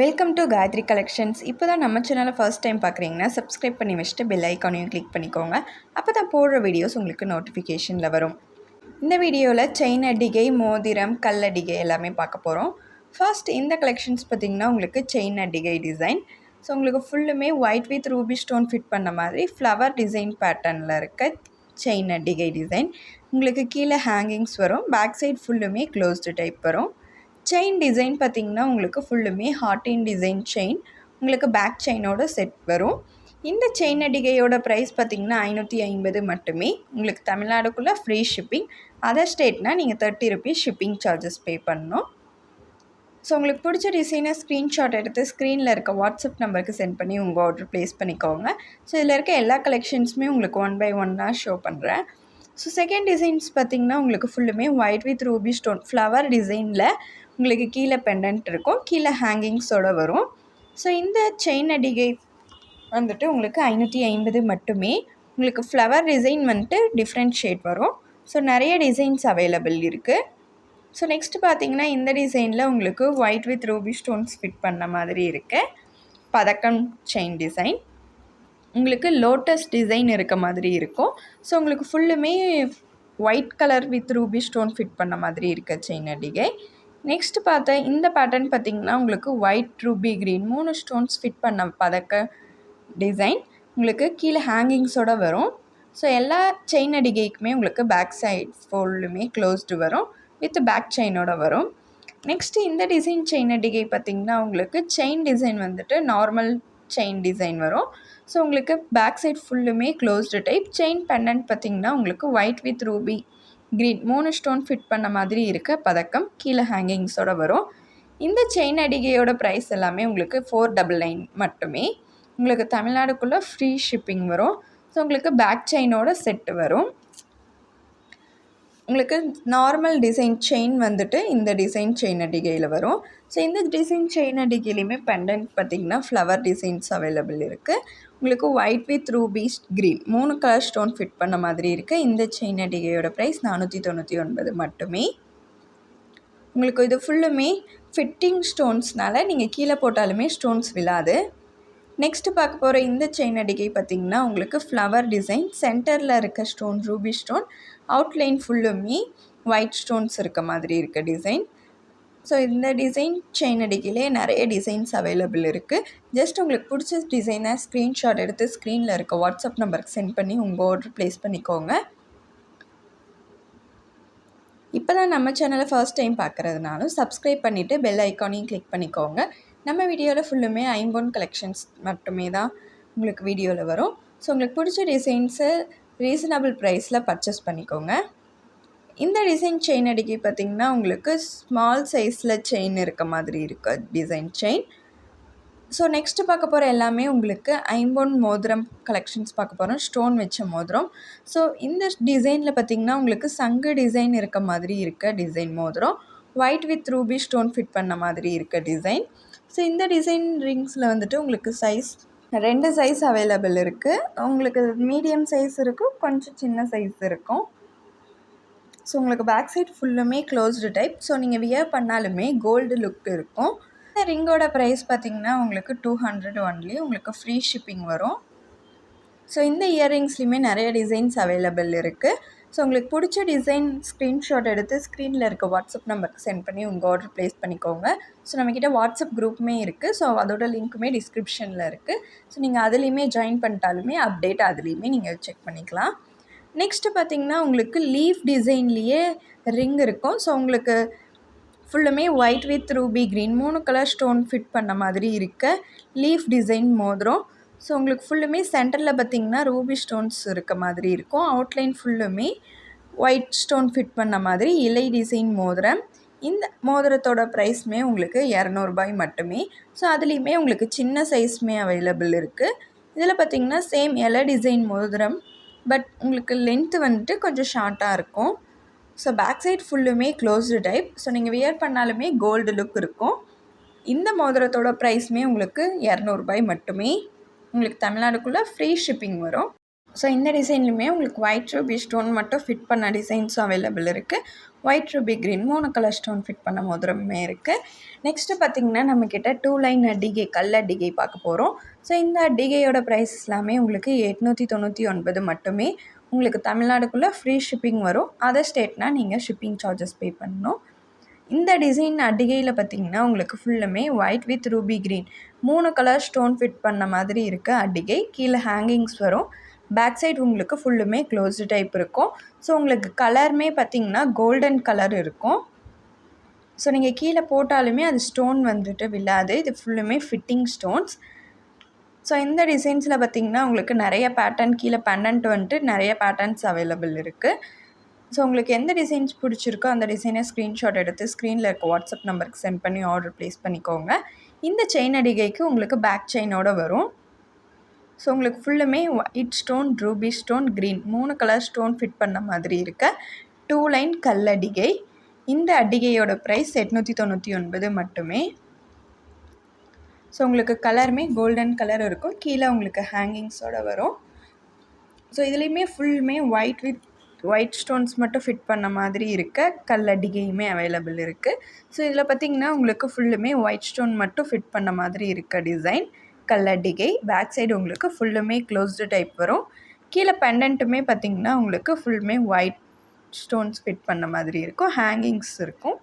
Welcome to Gayatri collections இப்போ தான் நம்ம சேனலை ஃபர்ஸ்ட் டைம் பார்க்குறீங்கன்னா சப்ஸ்கிரைப் பண்ணி வச்சுட்டு பெல் ஐக்கானையும் கிளிக் பண்ணிக்கோங்க. அப்போ தான் போடுற வீடியோஸ் உங்களுக்கு நோட்டிஃபிகேஷனில் வரும். இந்த வீடியோவில் செயின் அடிகை மோதிரம் கல்லடிகை எல்லாமே பார்க்க போகிறோம் ஃபர்ஸ்ட் இந்த கலெக்ஷன்ஸ் பார்த்திங்கன்னா உங்களுக்கு செயின் அடிகை டிசைன் ஸோ உங்களுக்கு ஃபுல்லுமே white with ruby stone fit பண்ண மாதிரி ஃப்ளவர் டிசைன் பேட்டர்னில் இருக்க செயின் அடிகை டிசைன் உங்களுக்கு கீழே ஹேங்கிங்ஸ் வரும். பேக் சைட் ஃபுல்லுமே க்ளோஸ்டு டைப் வரும். செயின் டிசைன் பார்த்திங்கன்னா உங்களுக்கு ஃபுல்லுமே ஹார்டின் டிசைன் செயின் உங்களுக்கு பேக் செயினோட செட் வரும். இந்த செயின் அடிகையோட ப்ரைஸ் பார்த்திங்கன்னா ஐநூற்றி ஐம்பது மட்டுமே. உங்களுக்கு தமிழ்நாடுக்குள்ளே ஃப்ரீ ஷிப்பிங் அதர் ஸ்டேட்னால் நீங்கள் thirty rupees shipping charges pay பண்ணணும். ஸோ உங்களுக்கு பிடிச்ச டிசைனை ஸ்க்ரீன்ஷாட் எடுத்து ஸ்க்ரீனில் இருக்க வாட்ஸ்அப் நம்பருக்கு சென்ட் பண்ணி உங்கள் ஆர்டர் ப்ளேஸ் பண்ணிக்கோங்க. ஸோ இதில் இருக்க எல்லா கலெக்ஷன்ஸுமே உங்களுக்கு ஒன் பை ஒன்னாக ஷோ பண்ணுறேன் ஸோ செகண்ட் டிசைன்ஸ் பார்த்திங்கன்னா உங்களுக்கு ஃபுல்லுமே white with ruby stone flower டிசைனில் உங்களுக்கு கீழே பெண்டன்ட் இருக்கும். கீழே ஹேங்கிங்ஸோடு வரும். ஸோ இந்த செயின் அடிகை வந்துட்டு உங்களுக்கு ஐநூற்றி ஐம்பது மட்டுமே. உங்களுக்கு ஃப்ளவர் டிசைன் வந்துட்டு டிஃப்ரெண்ட் ஷேட் வரும். ஸோ நிறைய டிசைன்ஸ் அவைலபிள் இருக்குது ஸோ நெக்ஸ்ட் பார்த்தீங்கன்னா இந்த டிசைனில் உங்களுக்கு white with ruby stones fit பண்ண மாதிரி இருக்குது பதக்கம் செயின் டிசைன் உங்களுக்கு லோட்டஸ் டிசைன் இருக்க மாதிரி இருக்கும். ஸோ உங்களுக்கு ஃபுல்லுமே white colour with ruby stone fit பண்ண மாதிரி இருக்க செயின் அடிகை. நெக்ஸ்ட் பார்த்த இந்த பேட்டர்ன் பார்த்திங்கன்னா உங்களுக்கு ஒயிட் ரூபி க்ரீன் மூணு ஸ்டோன்ஸ் ஃபிட் பண்ண பதக்க டிசைன் உங்களுக்கு கீழே ஹேங்கிங்ஸோடு வரும். ஸோ எல்லா செயின் அடிகைக்குமே உங்களுக்கு பேக் சைட் ஃபுல்லுமே க்ளோஸ்டு வரும். வித் பேக் செயினோட வரும். நெக்ஸ்ட்டு இந்த டிசைன் செயின் அடிகை பார்த்திங்கன்னா உங்களுக்கு செயின் டிசைன் வந்துட்டு நார்மல் செயின் டிசைன் வரும். ஸோ உங்களுக்கு பேக் சைட் ஃபுல்லுமே க்ளோஸ்டு டைப் செயின் பெண்டன்ட் பார்த்திங்கன்னா உங்களுக்கு ஒயிட் வித் ரூபி க்ரீன் மூணு ஸ்டோன் ஃபிட் பண்ண மாதிரி இருக்க பதக்கம் கீழே ஹேங்கிங்ஸோட வரும். இந்த செயின் அடிகையோட ப்ரைஸ் எல்லாமே உங்களுக்கு ஃபோர் டபுள் நைன் மட்டுமே. உங்களுக்கு தமிழ்நாடுக்குள்ளே ஃப்ரீ ஷிப்பிங் வரும். ஸோ உங்களுக்கு பேக் செயினோட செட்டு வரும். உங்களுக்கு நார்மல் டிசைன் செயின் வந்துட்டு இந்த டிசைன் செயின் அடிகையில் வரும். ஸோ இந்த டிசைன் செயின் அடிகையிலையுமே பெண்டன்ட் பார்த்திங்கன்னா ஃப்ளவர் டிசைன்ஸ் அவைலபிள் இருக்குது உங்களுக்கு ஒயிட் வித் ரூபீஸ் க்ரீன் மூணு கலர் ஸ்டோன் ஃபிட் பண்ண மாதிரி இருக்குது இந்த செயின் அடிகையோட ப்ரைஸ் நானூற்றி தொண்ணூற்றி ஒன்பது மட்டுமே. உங்களுக்கு இது ஃபுல்லுமே ஃபிட்டிங் ஸ்டோன்ஸ்னால நீங்கள் கீழே போட்டாலுமே ஸ்டோன்ஸ் விழாது. நெக்ஸ்ட்டு பார்க்க போகிற இந்த செயின் அடிகை பார்த்திங்கன்னா உங்களுக்கு ஃப்ளவர் டிசைன் சென்டரில் இருக்க ஸ்டோன் ரூபி ஸ்டோன் அவுட்லைன் ஃபுல்லுமே ஒயிட் ஸ்டோன்ஸ் இருக்க மாதிரி இருக்க டிசைன் ஸோ இந்த டிசைன் செயின் அடிக்கிலே நிறைய டிசைன்ஸ் அவைலபிள் இருக்குது ஜஸ்ட் உங்களுக்கு பிடிச்ச டிசைனை ஸ்க்ரீன்ஷாட் எடுத்து ஸ்க்ரீனில் இருக்க வாட்ஸ்அப் நம்பருக்கு சென்ட் பண்ணி உங்கள் ஆர்டர் ப்ளேஸ் பண்ணிக்கோங்க. இப்போ தான் நம்ம சேனலை ஃபர்ஸ்ட் டைம் பார்க்குறதுனாலும் சப்ஸ்கிரைப் பண்ணிவிட்டு பெல் ஐக்கானையும் கிளிக் பண்ணிக்கோங்க. நம்ம வீடியோவில் ஃபுல்லுமே ஐம்போன் கலெக்ஷன்ஸ் மட்டுமே தான் உங்களுக்கு வீடியோவில் வரும். ஸோ உங்களுக்கு பிடிச்ச டிசைன்ஸு ரீசனபிள் ப்ரைஸில் பர்ச்சேஸ் பண்ணிக்கோங்க. இந்த டிசைன் செயின் அடிக்கி பார்த்திங்கன்னா உங்களுக்கு ஸ்மால் சைஸில் செயின் இருக்க மாதிரி இருக்கு டிசைன் செயின் ஸோ நெக்ஸ்ட்டு பார்க்க போகிற எல்லாமே உங்களுக்கு ஐம்பொன் மோதிரம் கலெக்ஷன்ஸ் பார்க்க போகிறோம் ஸ்டோன் வச்ச மோதிரம். ஸோ இந்த டிசைனில் பார்த்திங்கன்னா உங்களுக்கு சங்கு டிசைன் இருக்க மாதிரி இருக்க டிசைன் மோதிரம். White with ruby stone fit பண்ண மாதிரி இருக்க டிசைன் ஸோ இந்த டிசைன் ரிங்ஸில் வந்துட்டு உங்களுக்கு சைஸ் ரெண்டு சைஸ் அவைலபிள் இருக்குது உங்களுக்கு மீடியம் சைஸ் இருக்கும் கொஞ்சம் சின்ன சைஸ் இருக்கும். ஸோ உங்களுக்கு பேக் சைட் ஃபுல்லுமே க்ளோஸ்டு டைப் ஸோ நீங்கள் வியர் பண்ணாலுமே கோல்டு லுக் இருக்கும். இந்த ரிங்கோட ப்ரைஸ் பார்த்திங்கன்னா உங்களுக்கு டூ ஹண்ட்ரட் ஒன்லி உங்களுக்கு ஃப்ரீ ஷிப்பிங் வரும். ஸோ இந்த இயர்ரிங்ஸ்லேயுமே நிறைய டிசைன்ஸ் அவைலபிள் இருக்குது ஸோ உங்களுக்கு பிடிச்ச டிசைன் ஸ்க்ரீன்ஷாட் எடுத்து ஸ்க்ரீனில் இருக்க வாட்ஸ்அப் நம்பருக்கு சென்ட் பண்ணி உங்கள் ஆர்டர் ப்ளேஸ் பண்ணிக்கோங்க. ஸோ நம்மக்கிட்ட வாட்ஸ்அப் குரூப்புமே இருக்குது ஸோ அதோட லிங்க்குமே டிஸ்கிரிப்ஷனில் இருக்குது ஸோ நீங்கள் அதுலேயுமே ஜாயின் பண்ணிட்டாலுமே அப்டேட் அதுலேயுமே நீங்கள் செக் பண்ணிக்கலாம். நெக்ஸ்ட்டு பார்த்திங்கன்னா உங்களுக்கு லீஃப் டிசைன்லேயே ரிங் இருக்கும். ஸோ உங்களுக்கு ஃபுல்லுமே ஒயிட் வித் ரூபி க்ரீன் மூணு கலர் ஸ்டோன் ஃபிட் பண்ண மாதிரி இருக்க லீஃப் டிசைன் மோதிரம். ஸோ உங்களுக்கு ஃபுல்லுமே சென்டரில் பார்த்திங்கன்னா ரூபி ஸ்டோன்ஸ் இருக்க மாதிரி இருக்கும். அவுட்லைன் ஃபுல்லுமே ஒயிட் ஸ்டோன் ஃபிட் பண்ண மாதிரி இலை டிசைன் மோதிரம். இந்த மோதிரத்தோட ப்ரைஸ்மே உங்களுக்கு இரநூறுபாய் மட்டுமே. ஸோ அதுலேயுமே உங்களுக்கு சின்ன சைஸ்மே அவைலபிள் இருக்குது இதில் பார்த்திங்கன்னா சேம் இலை டிசைன் மோதிரம் பட் உங்களுக்கு லென்த்து வந்துட்டு கொஞ்சம் ஷார்ட்டாக இருக்கும். ஸோ பேக் சைட் ஃபுல்லுமே க்ளோஸ்டு டைப் ஸோ நீங்கள் வியர் பண்ணாலுமே கோல்டு லுக் இருக்கும். இந்த மோதிரத்தோட ப்ரைஸுமே உங்களுக்கு இரநூறுபாய் மட்டுமே. உங்களுக்கு தமிழ்நாடுக்குள்ளே ஃப்ரீ ஷிப்பிங் வரும். ஸோ இந்த டிசைன்லையுமே உங்களுக்கு ஒயிட் ரூபி ஸ்டோன் மட்டும் ஃபிட் பண்ண டிசைன்ஸும் அவைலபிள் இருக்குது ஒயிட் ரூபி க்ரீன் மூணு கலர் ஸ்டோன் ஃபிட் பண்ண மோதிரமே இருக்குது நெக்ஸ்ட்டு பார்த்திங்கன்னா நம்மக்கிட்ட டூ லைன் அடிகை கல் அடிகை பார்க்க போகிறோம் ஸோ இந்த அடிகையோட ப்ரைஸ் எல்லாமே உங்களுக்கு எட்நூற்றி தொண்ணூற்றி ஒன்பது மட்டுமே. உங்களுக்கு தமிழ்நாடுக்குள்ளே ஃப்ரீ ஷிப்பிங் வரும். அதர் ஸ்டேட்னால் நீங்கள் ஷிப்பிங் சார்ஜஸ் பே பண்ணணும். இந்த டிசைன் அடிகையில் பார்த்திங்கன்னா உங்களுக்கு ஃபுல்லுமே ஒயிட் வித் ரூபி க்ரீன் மூணு கலர் ஸ்டோன் ஃபிட் பண்ண மாதிரி இருக்க அடிகை. கீழே ஹேங்கிங்ஸ் வரும். பேக் சைடு உங்களுக்கு ஃபுல்லுமே க்ளோஸ்டு டைப் இருக்கும். ஸோ உங்களுக்கு கலருமே பார்த்திங்கன்னா கோல்டன் கலர் இருக்கும். ஸோ நீங்கள் கீழே போட்டாலுமே அது ஸ்டோன் வந்துட்டு விழாது. இது ஃபுல்லுமே ஃபிட்டிங் ஸ்டோன்ஸ் ஸோ இந்த டிசைன்ஸில் பார்த்திங்கன்னா உங்களுக்கு நிறைய பேட்டர்ன் கீழே பன்னெண்ட் வந்துட்டு நிறைய பேட்டர்ன்ஸ் அவைலபிள் இருக்குது ஸோ உங்களுக்கு எந்த டிசைன்ஸ் பிடிச்சிருக்கோ அந்த டிசைனை ஸ்க்ரீன்ஷாட் எடுத்து ஸ்க்ரீனில் இருக்க வாட்ஸ்அப் நம்பருக்கு சென்ட் பண்ணி ஆர்டர் ப்ளேஸ் பண்ணிக்கோங்க. இந்த செயின் அடிகைக்கு உங்களுக்கு பேக் செயினோட வரும். ஸோ உங்களுக்கு ஃபுல்லுமே white stone ruby stone green மூணு கலர் ஸ்டோன் ஃபிட் பண்ண மாதிரி இருக்க டூ லைன் கல் அடிகை. இந்த அடிகையோட ப்ரைஸ் எட்நூற்றி தொண்ணூற்றி ஒன்பது மட்டுமே. ஸோ உங்களுக்கு கலருமே கோல்டன் கலர் இருக்கும். கீழே உங்களுக்கு ஹேங்கிங்ஸோடு வரும். ஸோ இதுலேயுமே ஃபுல்லுமே ஒயிட் வித் ஒயிட் ஸ்டோன்ஸ் மட்டும் ஃபிட் பண்ண மாதிரி இருக்க கல்லடிகையுமே அவைலபிள் இருக்குது ஸோ இதில் பார்த்திங்கன்னா உங்களுக்கு ஃபுல்லுமே ஒயிட் ஸ்டோன் மட்டும் ஃபிட் பண்ண மாதிரி இருக்க டிசைன் கல்லடிகை பேக் சைடு உங்களுக்கு ஃபுல்லுமே க்ளோஸ்டு டைப் வரும். கீழே பெண்டன்ட்டுமே பார்த்திங்கன்னா உங்களுக்கு ஃபுல்லுமே ஒயிட் ஸ்டோன்ஸ் ஃபிட் பண்ண மாதிரி இருக்கும். ஹேங்கிங்ஸ் இருக்கும்.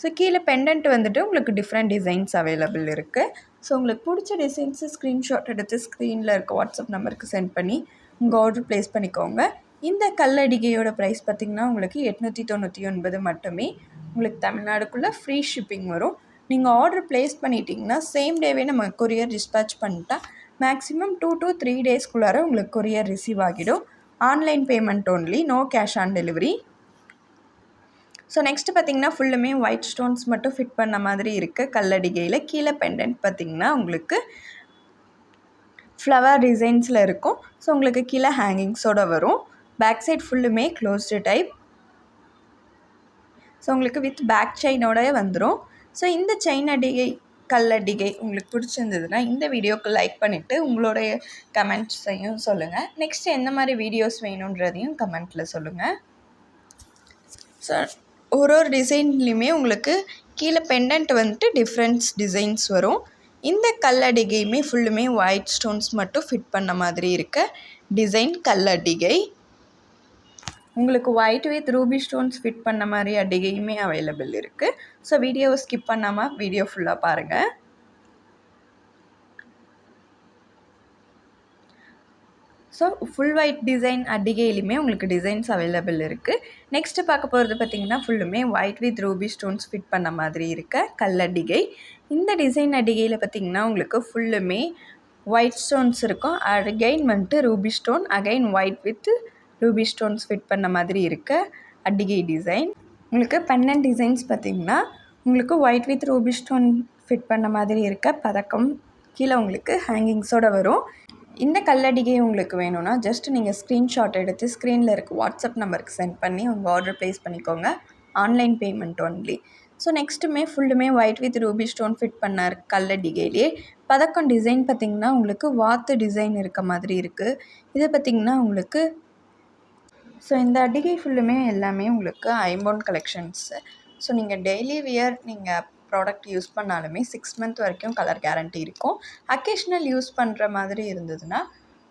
ஸோ கீழே பெண்டன்ட் வந்துட்டு உங்களுக்கு டிஃப்ரெண்ட் டிசைன்ஸ் அவைலபிள் இருக்குது ஸோ உங்களுக்கு பிடிச்ச டிசைன்ஸு ஸ்க்ரீன்ஷாட் எடுத்து ஸ்க்ரீனில் இருக்க வாட்ஸ்அப் நம்பருக்கு சென்ட் பண்ணி உங்கள் ஆர்டர் ப்ளேஸ் பண்ணிக்கோங்க. இந்த கல்லடிகையோட ப்ரைஸ் பார்த்திங்கன்னா உங்களுக்கு எட்நூற்றி தொண்ணூற்றி ஒன்பது மட்டுமே. உங்களுக்கு தமிழ்நாடுக்குள்ளே ஃப்ரீ ஷிப்பிங் வரும். நீங்கள் ஆர்டர் ப்ளேஸ் பண்ணிட்டீங்கன்னா சேம் டேவே நம்ம கொரியர் டிஸ்பேச் பண்ணிட்டா மேக்ஸிமம் டூ டு த்ரீ டேஸ்க்குள்ளார உங்களுக்கு கொரியர் ரிசீவ் ஆகிடும். Online payment only no cash on delivery so next பார்த்திங்கன்னா ஃபுல்லுமே ஒயிட் ஸ்டோன்ஸ் மட்டும் ஃபிட் பண்ண மாதிரி இருக்குது கல்லடிகையில் கீழே பெண்டன்ட் பார்த்திங்கன்னா உங்களுக்கு ஃப்ளவர் டிசைன்ஸில் இருக்கும். ஸோ உங்களுக்கு கீழே ஹேங்கிங்ஸோடு வரும். பேக் சைட் ஃபுல்லுமே க்ளோஸ்டு டைப் ஸோ உங்களுக்கு வித் பேக் செயினோட வந்துடும் ஸோ இந்த செயின் அடிகை கல்லடிகை உங்களுக்கு பிடிச்சிருந்ததுன்னா இந்த வீடியோக்கு லைக் பண்ணிவிட்டு உங்களுடைய கமெண்ட்ஸையும் சொல்லுங்கள் நெக்ஸ்ட் எந்த மாதிரி வீடியோஸ் வேணுன்றதையும் கமெண்ட்டில் சொல்லுங்கள் ஸோ ஒரு ஒரு டிசைன்லேயுமே உங்களுக்கு கீழே பெண்டன்ட் வந்துட்டு டிஃப்ரெண்ட்ஸ் டிசைன்ஸ் வரும். இந்த கல்லடிகையுமே ஃபுல்லுமே ஒயிட் ஸ்டோன்ஸ் மட்டும் ஃபிட் பண்ண மாதிரி இருக்க. டிசைன் கல்லடிகை உங்களுக்கு white with ruby stones fit பண்ண மாதிரி அடிகையுமே அவைலபிள் இருக்குது ஸோ வீடியோவை ஸ்கிப் பண்ணாமல் வீடியோ ஃபுல்லாக பாருங்கள் ஸோ ஃபுல் ஒயிட் டிசைன் அடிகையிலுமே உங்களுக்கு டிசைன்ஸ் அவைலபிள் இருக்குது நெக்ஸ்ட்டு பார்க்க போகிறது பார்த்திங்கன்னா ஃபுல்லுமே white with ruby stones fit பண்ண மாதிரி இருக்க கல்லடிகை இந்த டிசைன் அடிகையில் பார்த்திங்கன்னா உங்களுக்கு ஃபுல்லுமே ஒயிட் ஸ்டோன்ஸ் இருக்கும். அகைன் வந்துட்டு ruby stone again white with ruby stones fit பண்ண மாதிரி இருக்க அடிகை டிசைன். உங்களுக்கு பன்னெண்டு டிசைன்ஸ் பார்த்திங்கன்னா உங்களுக்கு white with ruby stone fit பண்ண மாதிரி இருக்க பதக்கம் கீழே உங்களுக்கு ஹேங்கிங்ஸோடு வரும். இந்த கல்லடிகை உங்களுக்கு வேணும்னா ஜஸ்ட் நீங்கள் ஸ்க்ரீன்ஷாட் எடுத்து ஸ்க்ரீனில் இருக்க வாட்ஸ்அப் நம்பருக்கு சென்ட் பண்ணி உங்கள் ஆர்டர் ப்ளேஸ் பண்ணிக்கோங்க. ஆன்லைன் பேமெண்ட் ஒன்லி ஸோ நெக்ஸ்ட்டுமே ஃபுல்லுமே white with ruby stone fit பண்ணார் கல்லடிகையிலே பதக்கம் டிசைன் பார்த்திங்கன்னா உங்களுக்கு வாத்து டிசைன் இருக்க மாதிரி இருக்குது இது பார்த்திங்கன்னா உங்களுக்கு ஸோ இந்த அடிகை ஃபுல்லுமே எல்லாமே உங்களுக்கு ஐம்போன் கலெக்ஷன்ஸு ஸோ நீங்கள் டெய்லி வியர் நீங்கள் ப்ராடக்ட் யூஸ் பண்ணாலுமே சிக்ஸ் மந்த் வரைக்கும் கலர் கேரண்டி இருக்கும். அக்கேஷ்னல் யூஸ் பண்ணுற மாதிரி இருந்ததுன்னா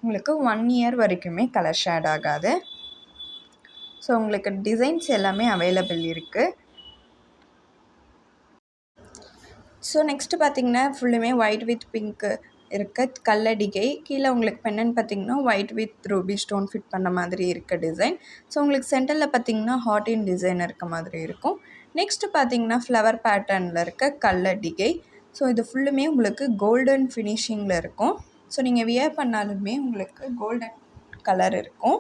உங்களுக்கு ஒன் இயர் வரைக்குமே கலர் ஷேட் ஆகாது. ஸோ உங்களுக்கு டிசைன்ஸ் எல்லாமே அவைலபிள் இருக்குது ஸோ நெக்ஸ்ட்டு பார்த்தீங்கன்னா ஃபுல்லுமே ஒயிட் வித் பிங்க்கு இருக்க கல்லடிகை. கீழே உங்களுக்கு பென்னன்னு பார்த்தீங்கன்னா white with ruby stone fit பண்ண மாதிரி இருக்க டிசைன் ஸோ உங்களுக்கு சென்டரில் பார்த்தீங்கன்னா ஹாட் இன் டிசைன் இருக்க மாதிரி இருக்கும். நெக்ஸ்ட்டு பார்த்தீங்கன்னா ஃப்ளவர் பேட்டர்னில் இருக்க கல்லடிகை. ஸோ இது ஃபுல்லுமே உங்களுக்கு கோல்டன் ஃபினிஷிங்கில் இருக்கும். ஸோ நீங்கள் வியர் பண்ணாலுமே உங்களுக்கு கோல்டன் கலர் இருக்கும்.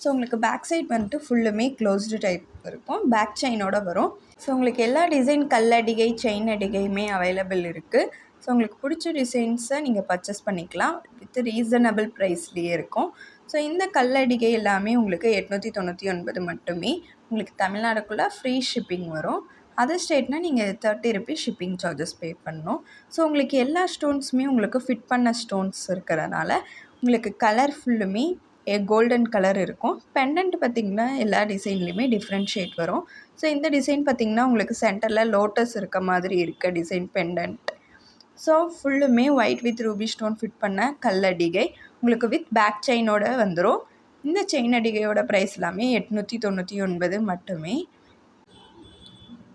ஸோ உங்களுக்கு பேக் சைட் வந்துட்டு ஃபுல்லுமே க்ளோஸ்டு டைப் இருக்கும். பேக் செயினோட வரும். ஸோ உங்களுக்கு எல்லா டிசைன் கல்லடிகை செயின் அடிகையுமே அவைலபிள் இருக்குது ஸோ உங்களுக்கு பிடிச்ச டிசைன்ஸை நீங்கள் பர்ச்சேஸ் பண்ணிக்கலாம். வித் ரீசனபிள் ப்ரைஸ்லேயே இருக்கும். ஸோ இந்த கல்லடிகை எல்லாமே உங்களுக்கு எட்நூற்றி தொண்ணூற்றி ஒன்பது மட்டுமே. உங்களுக்கு தமிழ்நாடுக்குள்ளே ஃப்ரீ ஷிப்பிங் வரும். அதர் ஸ்டேட்னால் நீங்கள் thirty rupees shipping charges pay பண்ணணும். ஸோ உங்களுக்கு எல்லா ஸ்டோன்ஸுமே உங்களுக்கு ஃபிட் பண்ண ஸ்டோன்ஸ் இருக்கிறனால உங்களுக்கு கலர் ஃபுல்லுமே கோல்டன் கலர் இருக்கும். பெண்டன்ட் பார்த்திங்கன்னா எல்லா டிசைன்லேயுமே டிஃப்ரெண்ட் ஷேட் வரும். ஸோ இந்த டிசைன் பார்த்திங்கன்னா உங்களுக்கு சென்டரில் லோட்டஸ் இருக்க மாதிரி இருக்க design pendant so full white with ruby stone fit பண்ண கல்லடிகை உங்களுக்கு வித் பேக் செயினோட வந்துடும் இந்த செயின் அடிகையோட ப்ரைஸ் எல்லாமே எட்நூற்றி தொண்ணூற்றி ஒன்பது மட்டுமே.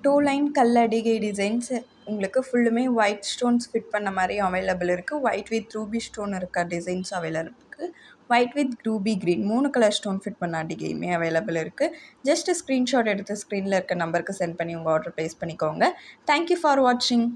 டூ லைன் கல்லடிகை டிசைன்ஸ் உங்களுக்கு ஃபுல்லுமே ஒயிட் ஸ்டோன்ஸ் ஃபிட் பண்ண மாதிரி அவைலபிள் இருக்குது ஒயிட் வித் ரூபி ஸ்டோன் இருக்க டிசைன்ஸ் அவைலபிள் இருக்குது ஒயிட் வித் ரூபி க்ரீன் மூணு கலர் ஸ்டோன் ஃபிட் பண்ண அடிகையுமே அவைலபிள் இருக்குது ஜஸ்ட் ஸ்க்ரீன்ஷாட் எடுத்து ஸ்க்ரீனில் இருக்க நம்பருக்கு சென்ட் பண்ணி உங்கள் ஆர்டர் ப்ளேஸ் பண்ணிக்கோங்க. தேங்க்யூ ஃபார் வாட்சிங்